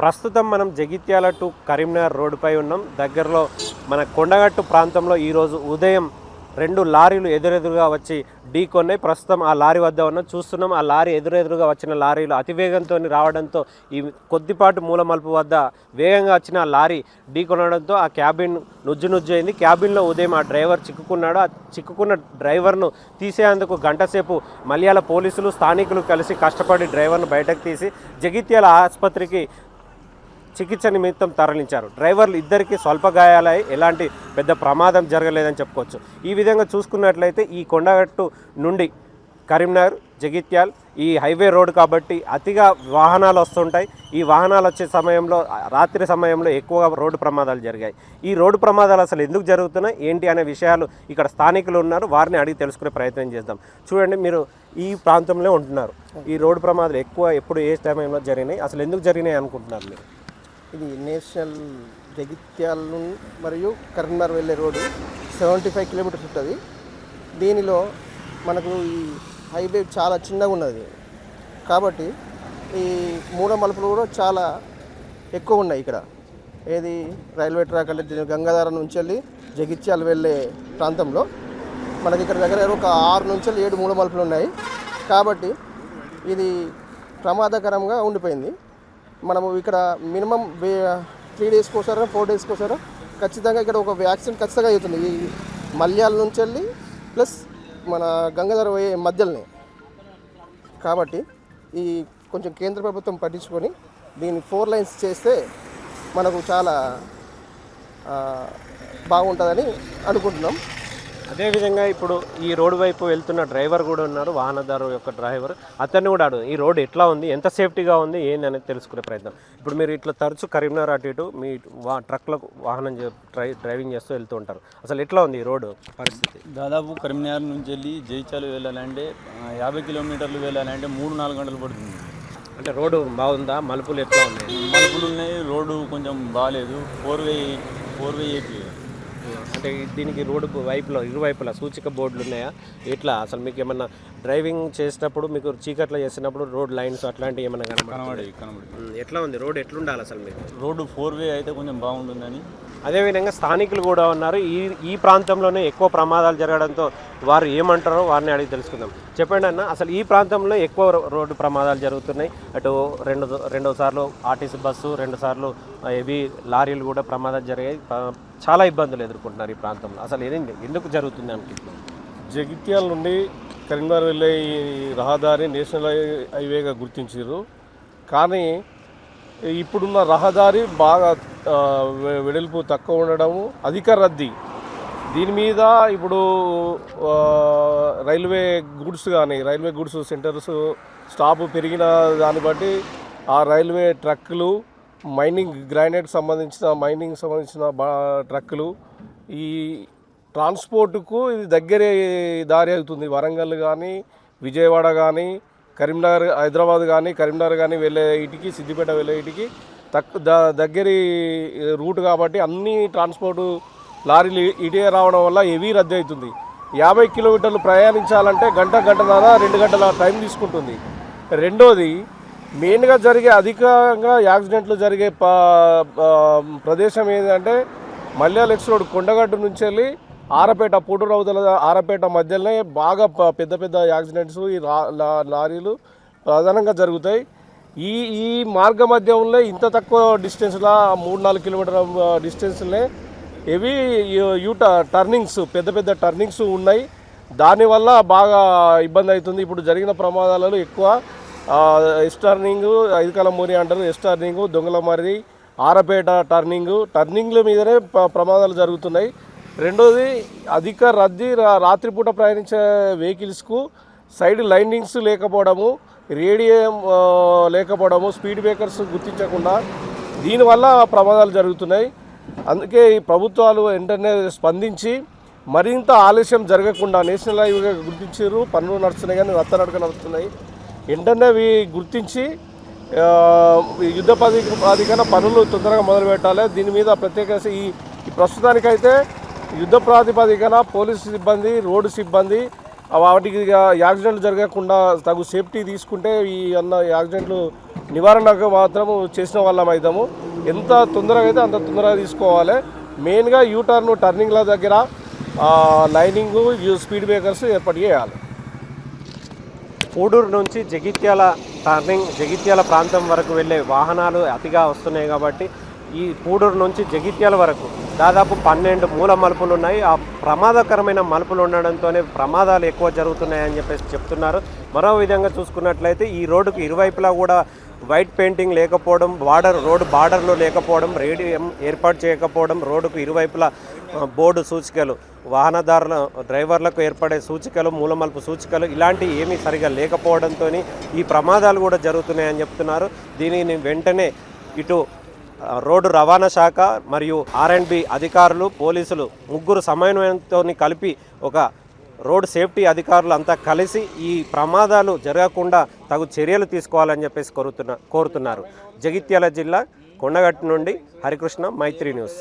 ప్రస్తుతం మనం జగిత్యాల టు కరీంనగర్ రోడ్డుపై ఉన్నాం. దగ్గరలో మన కొండగట్టు ప్రాంతంలో ఈరోజు ఉదయం రెండు లారీలు ఎదురెదురుగా వచ్చి ఢీకొన్నాయి ప్రస్తుతం ఆ లారీ వద్ద ఉన్నాం. చూస్తున్నాం ఆ లారీ ఎదురెదురుగా వచ్చిన లారీలు అతివేగంతో రావడంతో ఈ కొద్దిపాటు మూలమలుపు వద్ద వేగంగా వచ్చిన ఆ లారీ ఢీకొనడంతో ఆ క్యాబిన్ నుజ్జు నుజ్జు అయింది క్యాబిన్లో ఉదయం ఆ డ్రైవర్ చిక్కుకున్నాడు. ఆ చిక్కుకున్న డ్రైవర్ను తీసేందుకు గంటసేపు మలయాళ పోలీసులు స్థానికులు కలిసి కష్టపడి డ్రైవర్ను బయటకు తీసి జగిత్యాల ఆసుపత్రికి చికిత్స నిమిత్తం తరలించారు. డ్రైవర్లు ఇద్దరికి స్వల్ప గాయాలై ఎలాంటి పెద్ద ప్రమాదం జరగలేదని చెప్పుకోవచ్చు. ఈ విధంగా చూసుకున్నట్లయితే ఈ కొండగట్టు నుండి కరీంనగర్ జగిత్యాల్ ఈ హైవే రోడ్ కాబట్టి అతిగా వాహనాలు వస్తుంటాయి. ఈ వాహనాలు వచ్చే సమయంలో రాత్రి సమయంలో ఎక్కువగా రోడ్డు ప్రమాదాలు జరిగాయి. ఈ రోడ్డు ప్రమాదాలు అసలు ఎందుకు జరుగుతున్నాయి? ఏంటి అనే విషయాలు ఇక్కడ స్థానికులు ఉన్నారు. వారిని అడిగి తెలుసుకునే ప్రయత్నం చేద్దాం. చూడండి మీరు ఈ ప్రాంతంలో ఉంటున్నారు. ఈ రోడ్డు ప్రమాదాలు ఎక్కువ ఎప్పుడు ఏ సమయంలో జరిగినాయి? అసలు ఎందుకు జరిగినాయి అనుకుంటున్నారు మీరు? ఇది నేషనల్ జగిత్యాల మరియు కరీంనగర్ వెళ్ళే రోడ్డు సెవెంటీ ఫైవ్ కిలోమీటర్స్ ఉంటుంది. దీనిలో మనకు ఈ హైవే చాలా చిన్నగా ఉన్నది. కాబట్టి ఈ మూడ మలుపులు కూడా చాలా ఎక్కువ ఉన్నాయి ఇక్కడ. ఏది రైల్వే ట్రాక్ అంటే గంగాధార నుంచి వెళ్ళి జగిత్యాల వెళ్ళే ప్రాంతంలో మనకి ఇక్కడ దగ్గర ఒక ఆరు నుంచి వెళ్ళి ఏడు మూల మలుపులు ఉన్నాయి. కాబట్టి ఇది ప్రమాదకరంగా ఉండిపోయింది. మనము ఇక్కడ మినిమం త్రీ డేస్కి ఒకసారి ఫోర్ డేస్కి ఒకసారి ఖచ్చితంగా ఇక్కడ ఒక వ్యాక్సిన్ ఖచ్చితంగా అవుతుంది. ఈ మల్యాల నుంచి వెళ్ళి ప్లస్ మన గంగాధర పోయే మధ్యలోనే. కాబట్టి ఈ కొంచెం కేంద్ర ప్రభుత్వం పట్టించుకొని దీన్ని ఫోర్ లైన్స్ చేస్తే మనకు చాలా బాగుంటుందని అనుకుంటున్నాం. అదేవిధంగా ఇప్పుడు ఈ రోడ్డు వైపు వెళ్తున్న డ్రైవర్ కూడా ఉన్నారు వాహనదారు యొక్క డ్రైవర్. అతన్ని కూడా అడుగు ఈ రోడ్ ఎట్లా ఉంది ఎంత సేఫ్టీగా ఉంది ఏంది అనేది తెలుసుకునే ప్రయత్నం. ఇప్పుడు మీరు ఇట్లా తరచు కరీంనగర్ అటు ఇటు మీ వా ట్రక్లకు వాహనం డ్రై డ్రైవింగ్ చేస్తూ వెళ్తూ ఉంటారు. అసలు ఎట్లా ఉంది ఈ రోడ్డు పరిస్థితి? దాదాపు కరీంనగర్ నుంచి వెళ్ళి జైచాలు వెళ్ళాలంటే యాభై కిలోమీటర్లు వెళ్ళాలంటే మూడు నాలుగు గంటలు పడుతుంది. అంటే రోడ్డు బాగుందా? మలుపులు ఎట్లా ఉన్నాయి? మలుపులు ఉన్నాయి రోడ్డు కొంచెం బాగాలేదు four way four way AP అంటే దీనికి రోడ్డు వైపులో ఇరువైపులా సూచిక బోర్డులు ఉన్నాయా? ఎట్లా? అసలు మీకు ఏమన్నా డ్రైవింగ్ చేసేటప్పుడు మీకు చీకట్లో చేసినప్పుడు రోడ్ లైన్స్ అట్లాంటివి ఏమన్నా కనబడి ఎట్లా ఉంది? రోడ్ ఎట్లుండాలి అసలు మీకు? రోడ్డు ఫోర్ వే అయితే కొంచెం బాగుంటుందని. అదేవిధంగా స్థానికులు కూడా ఉన్నారు. ఈ ఈ ప్రాంతంలోనే ఎక్కువ ప్రమాదాలు జరగడంతో వారు ఏమంటారో వారిని అడిగి తెలుసుకుందాం. చెప్పండి అన్న అసలు ఈ ప్రాంతంలో ఎక్కువ రోడ్డు ప్రమాదాలు జరుగుతున్నాయి. అటు రెండు రెండో సార్లు ఆర్టీసీ బస్సు రెండు సార్లు హెవీ లారీలు కూడా ప్రమాదాలు జరిగాయి. చాలా ఇబ్బందులు ఎదుర్కొంటున్నారు ఈ ప్రాంతంలో. అసలు ఏదండి ఎందుకు జరుగుతుంది అనుకుంటున్నాం జగిత్యాల నుండి కరీంనగర్ వెళ్ళే ఈ రహదారి నేషనల్ హైవేగా గుర్తించారు. కానీ ఇప్పుడున్న రహదారి బాగా వెడల్పు తక్కువ ఉండడము అధిక రద్దీ. దీని మీద ఇప్పుడు రైల్వే గూడ్స్ కానీ రైల్వే గూడ్స్ సెంటర్స్ స్టాప్ పెరిగిన దాన్ని బట్టి ఆ రైల్వే ట్రక్కులు మైనింగ్ గ్రానైట్ సంబంధించిన మైనింగ్ సంబంధించిన బా ట్రక్కులు. ఈ ట్రాన్స్పోర్ట్కు ఇది దగ్గరే దారి అవుతుంది. వరంగల్ కానీ విజయవాడ కానీ కరీంనగర్ హైదరాబాద్ కానీ కరీంనగర్ కానీ వెళ్ళే ఇటుకి సిద్దిపేట వెళ్ళే ఇటుకి తక్కు ద దగ్గరి రూట్ కాబట్టి అన్ని ట్రాన్స్పోర్ట్ లారీలు ఇటే రావడం వల్ల హెవీ రద్దీ అవుతుంది. యాభై కిలోమీటర్లు ప్రయాణించాలంటే గంట గంటన్నర రెండు గంటల టైం తీసుకుంటుంది. రెండోది మెయిన్గా జరిగే అధికంగా యాక్సిడెంట్లు జరిగే ప్రదేశం ఏంటంటే మల్యాల ఎక్స్ రోడ్ కొండగట్టు నుంచి వెళ్ళి ఆరపేట పూటూరు అవతల ఆరపేట మధ్యలోనే బాగా పెద్ద పెద్ద యాక్సిడెంట్స్ ఈ లారీలు ప్రధానంగా జరుగుతాయి. ఈ ఈ మార్గ మధ్యంలో ఇంత తక్కువ డిస్టెన్స్లో మూడు నాలుగు కిలోమీటర్ల డిస్టెన్స్లే ఇవి యూ టర్నింగ్స్ పెద్ద పెద్ద టర్నింగ్స్ ఉన్నాయి. దానివల్ల బాగా ఇబ్బంది అవుతుంది. ఇప్పుడు జరిగిన ప్రమాదాలలో ఎక్కువ ఎస్ టర్నింగ్ ఐదు కాలం అంటారు. S turning Dongalamarri Arapeta turning టర్నింగ్ల మీదనే ప్రమాదాలు జరుగుతున్నాయి. రెండోది అధిక రద్దీ రాత్రిపూట ప్రయాణించే వెహికల్స్కు సైడ్ లైనింగ్స్ లేకపోవడము రేడియం లేకపోవడము స్పీడ్ బ్రేకర్స్ గుర్తించకుండా దీనివల్ల ప్రమాదాలు జరుగుతున్నాయి. అందుకే ఈ ప్రభుత్వాలు వెంటనే స్పందించి మరింత ఆలస్యం జరగకుండా నేషనల్ హైవేగా గుర్తించారు. పనులు నడుస్తున్నాయి కానీ రత్తనడక నడుస్తున్నాయి. వెంటనే అవి గుర్తించి ఈ యుద్ధ ప్రాధి ప్రాధికరణ పనులు తొందరగా మొదలు పెట్టాలి దీని మీద ప్రత్యేక ఈ ప్రస్తుతానికైతే యుద్ధ ప్రాతిపదికన పోలీసు సిబ్బంది రోడ్డు సిబ్బంది వాటికి యాక్సిడెంట్లు జరగకుండా తగు సేఫ్టీ తీసుకుంటే ఈ అన్న యాక్సిడెంట్లు నివారణకు మాత్రము చేసిన వాళ్ళం అవుతాము ఎంత తొందరగా అయితే అంత తొందరగా తీసుకోవాలి. మెయిన్గా యూటర్న్ టర్నింగ్ల దగ్గర లైనింగ్ స్పీడ్ బ్రేకర్స్ ఏర్పాటు చేయాలి. పూడూరు నుంచి జగిత్యాల టర్నింగ్ జగిత్యాల ప్రాంతం వరకు వెళ్ళే వాహనాలు అతిగా వస్తున్నాయి కాబట్టి ఈ పూడూరు నుంచి జగిత్యాల వరకు దాదాపు పన్నెండు మూల మలుపులు ఉన్నాయి. ఆ ప్రమాదకరమైన మలుపులు ఉండడంతోనే ప్రమాదాలు ఎక్కువ జరుగుతున్నాయని చెప్పేసి చెప్తున్నారు. మరో విధంగా చూసుకున్నట్లయితే ఈ రోడ్డుకు ఇరువైపులా కూడా వైట్ పెయింటింగ్ లేకపోవడం బార్డర్ రోడ్డు బార్డర్లో లేకపోవడం రేడియం ఏర్పాటు చేయకపోవడం రోడ్డుకు ఇరువైపులా బోర్డు సూచికలు వాహనదారుల డ్రైవర్లకు ఏర్పడే సూచికలు మూలమలుపు సూచికలు ఇలాంటివి ఏమీ సరిగా లేకపోవడంతో ఈ ప్రమాదాలు కూడా జరుగుతున్నాయని చెప్తున్నారు. దీనిని వెంటనే ఇటు రోడ్డు రవాణా శాఖ మరియు ఆర్ అండ్ బి అధికారులు పోలీసులు ముగ్గురు సమన్వయంతో కలిపి ఒక రోడ్ సేఫ్టీ అధికారులు అంతా కలిసి ఈ ప్రమాదాలు జరగకుండా తగు చర్యలు తీసుకోవాలని చెప్పేసి కోరుతున్న కోరుతున్నారు. జగిత్యాల జిల్లా కొండగట్టు నుండి హరికృష్ణ మైత్రి న్యూస్.